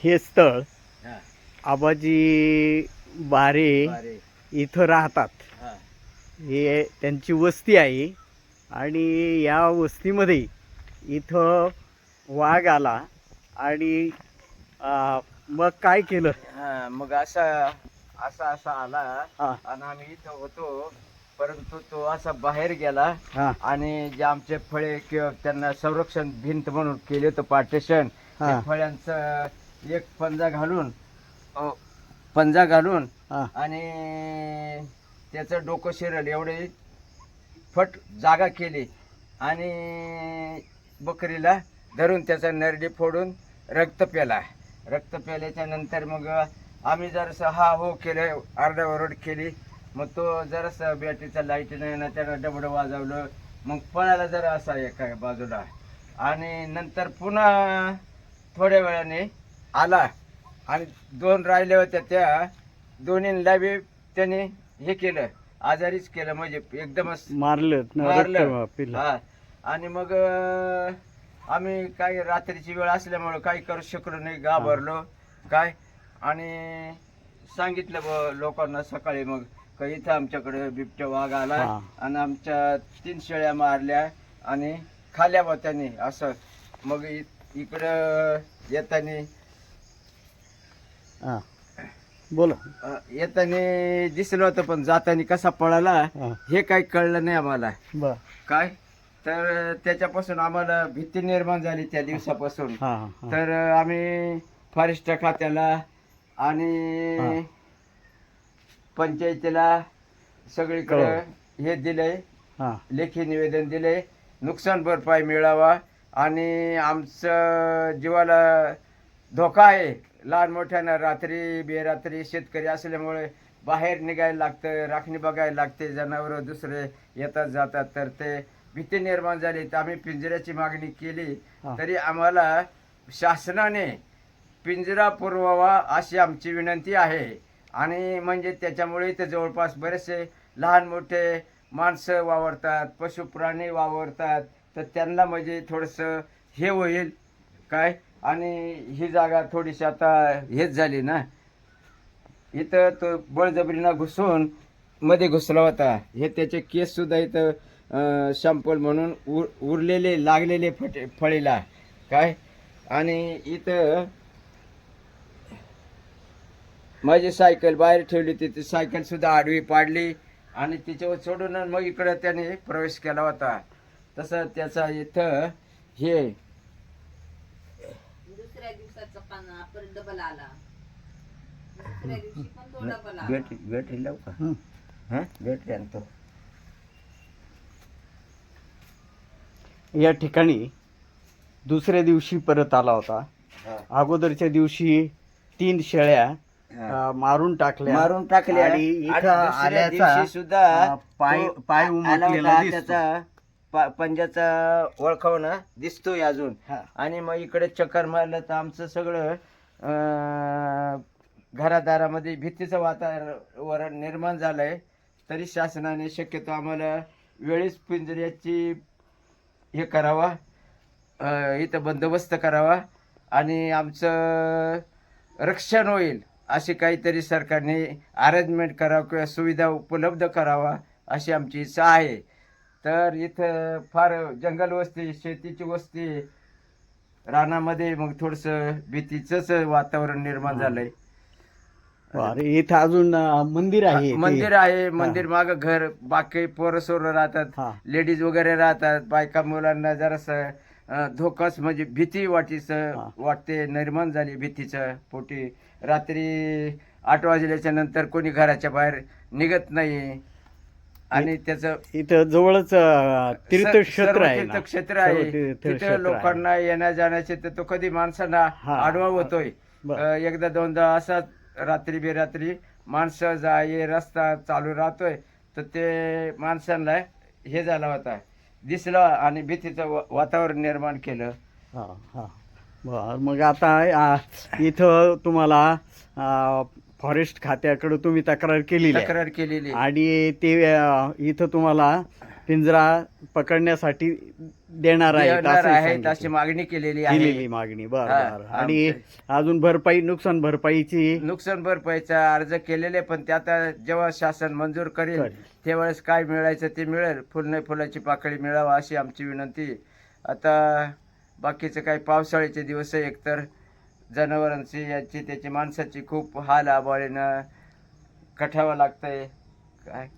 हे स्थळ हा, आबाजी बारे बारे. इथं राहतात. हा, हे त्यांची वस्ती आहे आणि या वस्तीमध्ये इथं वाघ आला आणि आ, मग काय केलं? हा, मग असा असा असा आला हा. आणि आम्ही इथं होतो परंतु तो असा बाहेर गेला हा. आणि जे आमचे फळे किंवा त्यांना संरक्षण भिंत म्हणून केले होतं पार्टेशन हा. फळ्यांचं एक पंजा घालून अ, पंजा घालून हा. आणि त्याचं डोकं शिरल एवढे फट जागा केली. आणि बकरीला धरून त्याचा नरडी फोडून रक्त प्याला. रक्त प्याल्याच्या नंतर मग आम्ही जरासं हा हो केलं अर्धावरड केली. मग तो जरासं बॅटरीचा लाईटीनं ना त्यानं डबडं वाजवलं. मग पळायला जरा असा एका बाजूला. आणि नंतर पुन्हा थोड्या वेळाने आला आणि दोन राहिल्या होत्या त्या दोन्हीला बी त्याने हे केलं आजारीच केलं म्हणजे एकदमच मारलं. मारलं हा. आणि मग आम्ही काय रात्रीची वेळ असल्यामुळं काही करू शकलो नाही घाबरलो. काय? आणि सांगितलं लोकांना सकाळी मग का इथं आमच्याकडे बिबट्या वाघ आला. आणि आमच्या तीन शेळ्या मारल्या आणि खाल्या त्यांनी असं. मग इकडं येताना हा. बोला. अं, येताना दिसलं होतं पण जाताना कसा पळाला हा. हे काही कळलं नाही आम्हाला. बर. काय? तर त्याच्यापासून आम्हाला भीती निर्माण झाली त्या दिवसापासून. हा हा तर आम्ही फॉरेस्ट खात्याला आणि हा. पंचायतीला सगळीकडे हे. दिलंय हा. लेखी निवेदन दिले नुकसान भरपाई मिळावा आणि आमचं जीवाला धोका आहे. लहान मोठ्यानं रात्री बेरात्री शेतकरी असल्यामुळे बाहेर निघायला लागतं राखणी बघायला लागते जनावरं दुसरे येतात जातात. तर ते भीती निर्माण झाली. तर आम्ही पिंजऱ्याची मागणी केली. तरी आम्हाला शासनाने पिंजरा पुरवावा अशी आमची विनंती आहे. आणि म्हणजे त्याच्यामुळे इथे जवळपास बरेचसे लहान मोठे माणसं वावरतात पशु प्राणी वावरतात. तर त्यांना म्हणजे थोडंसं हे होईल. काय? आणि ही जागा थोडीशी आता हेच झाली ना. इथं तो बळजबरीनं घुसून मध्ये घुसला होता. हे त्याचे केससुद्धा इथं शॅम्पल म्हणून उर उरलेले लागलेले फटे फळीला. काय? आणि इथं माझी सायकल बाहेर ठेवली होती ती आडवी पाडली आणि तिच्यावर सोडून मग इकडं त्याने प्रवेश केला होता. तसं त्याचा इथं हे दिवसाचा पाना परत डबल आला. दुसऱ्या दिवशी पण तो डबल आला. बॅटरी बॅटरी लावू का हं. हां आणतो या ठिकाणी दुसऱ्या दिवशी परत आला होता. हां. अगोदरच्या दिवशी तीन शेळ्या. अ, मारून टाकल्या. मारून टाकल्या. आणि इथं दुसऱ्या आल्याचा दिवशी सुद्धा अ, पाय तो पाय आला उमटलेला होता, दिसतो. त्याचा. पा- पंजाचा ओळखावणं दिसतोय अजून. हा. आणि मग इकडे चक्कर मारलं तर आमचं सगळं अं, घरादारामध्ये भीतीचं वातावरण निर्माण झालंय. तरी शासनाने शक्यतो आम्हाला वेळीच पिंजऱ्याची हे करावा अं, इथं बंदोबस्त करावा आणि आमचं रक्षण होईल अशी काहीतरी सरकारने अरेंजमेंट करावं किंवा सुविधा उपलब्ध करावा अशी आमची इच्छा आहे. तर इथं फार जंगल वस्ती शेतीची वस्ती रानामध्ये मग थोडंसं भीतीचंच वातावरण निर्माण झालंय. इथं अजून अ, मंदिर आहे. मंदिर आहे मंदिर माग घर बाकी पोरं सोरं राहतात लेडीज वगैरे राहतात बायका मुलांना जरासं धोकाच म्हणजे भीती वाटीच हा. वाटते निर्माण झाली भीतीचं पोटी. रात्री आठ वाजल्याच्या नंतर कोणी घराच्या बाहेर निघत नाही. आणि त्याचं इथं जवळच तीर्थक्षेत्र आहे. तीर्थक्षेत्र आहे तिथे. लोकांना येण्या जाण्याचे तर तो कधी माणसांना आडवा. होतोय एकदा दोनदा असाच रात्री बेरात्री माणसं जा ये रस्ता चालू राहतोय तर ते माणसांना हे झाला होता दिसलं आणि भीतीचं वातावरण निर्माण केलं हा हा बर मग आता इथं तुम्हाला फॉरेस्ट खात्याकडे तुम्ही तक्रार आहे. तक्रार केलेली आणि ते अ, इथं तुम्हाला पिंजरा पकडण्यासाठी देणार आहेत देणार असं आहेत सांगितलं. अशी मागणी केलेली आहे मागणी बर हा, बर आणि अजून भरपाई नुकसान भरपाईची नुकसान भरपाईचा अर्ज केलेले पण ते आता जेव्हा शासन मंजूर करेल करेल. त्यावेळेस काय मिळायचं ते मिळेल फुल नाही फुलाची पाकळी मिळावा अशी आमची विनंती आता बाकीचं काही पावसाळ्याचे दिवस आहे एकतर जनावरांची याची त्याची माणसाची खूप हाल आबाळीनं कठावं लागतंय. काय?